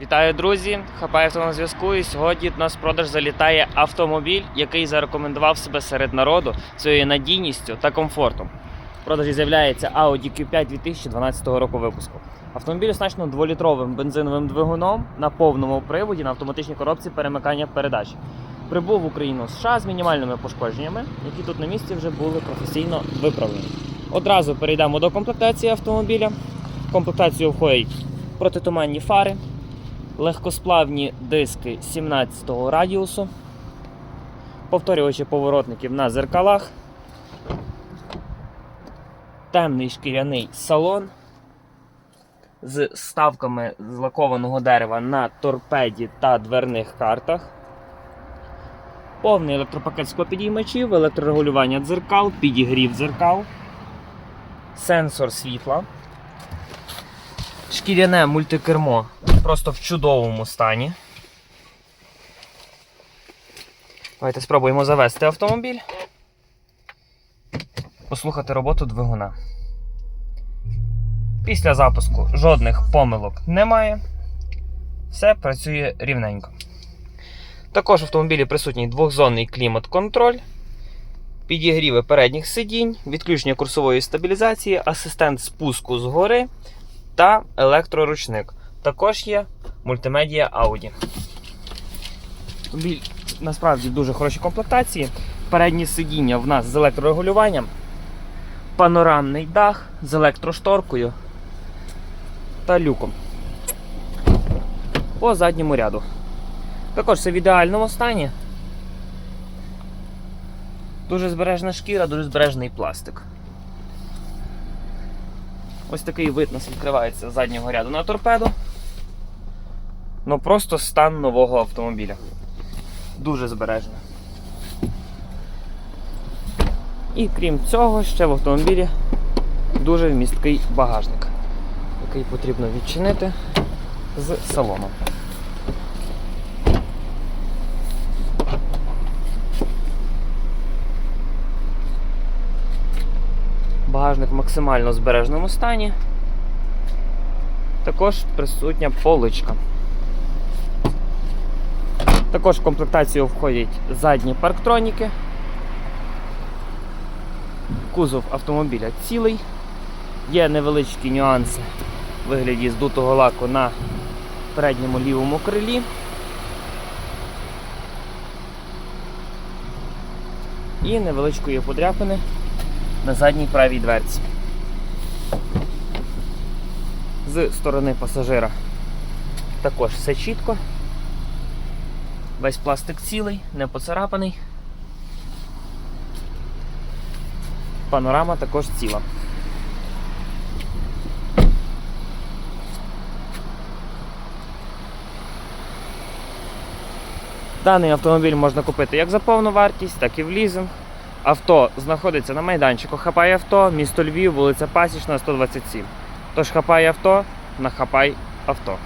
Вітаю, друзі! Хапаєвто на зв'язку. І сьогодні до нас в продаж залітає автомобіль, який зарекомендував себе серед народу своєю надійністю та комфортом. В продажі з'являється Audi Q5 2012 року випуску. Автомобіль оснащено дволітровим бензиновим двигуном на повному приводі на автоматичній коробці перемикання передач. Прибув в Україну США з мінімальними пошкодженнями, які тут на місці вже були професійно виправлені. Одразу перейдемо до комплектації автомобіля. В комплектацію входять протитуманні фари, легкосплавні диски 17-го радіусу, повторювачі поворотників на зеркалах, темний шкіряний салон з ставками з лакованого дерева на торпеді та дверних картах. Повний електропакет склопідіймачів, електрорегулювання дзеркал, підігрів дзеркал, сенсор світла, шкіряне мультикермо просто в чудовому стані. Давайте спробуємо завести автомобіль. Послухати роботу двигуна. Після запуску жодних помилок немає. Все працює рівненько. Також в автомобілі присутній двохзонний клімат-контроль, підігріви передніх сидінь, відключення курсової стабілізації, асистент спуску згори та електроручник. Також є мультимедіа Audi. Автомобіль насправді дуже хорошій комплектації. Передні сидіння в нас з електрорегулюванням, панорамний дах з електрошторкою та люком. По задньому ряду. Також це в ідеальному стані. Дуже збережна шкіра, дуже збережний пластик. Ось такий вид нас відкривається з заднього ряду на торпеду. Ну просто стан нового автомобіля. Дуже збережено. І крім цього, ще в автомобілі дуже вмісткий багажник, який потрібно відчинити з салону. Багажник в максимально збережному стані. Також присутня поличка. Також в комплектацію входять задні парктроніки. Кузов автомобіля цілий. Є невеличкі нюанси в вигляді здутого лаку на передньому лівому крилі. І невеличкої подряпини на задній правій дверці. З сторони пасажира також все чітко. Весь пластик цілий, не поцарапаний. Панорама також ціла. Даний автомобіль можна купити як за повну вартість, так і в лізинг. Авто знаходиться на майданчику Хапай авто, місто Львів, вулиця Пасічна, 127. Тож хапай авто на хапай авто.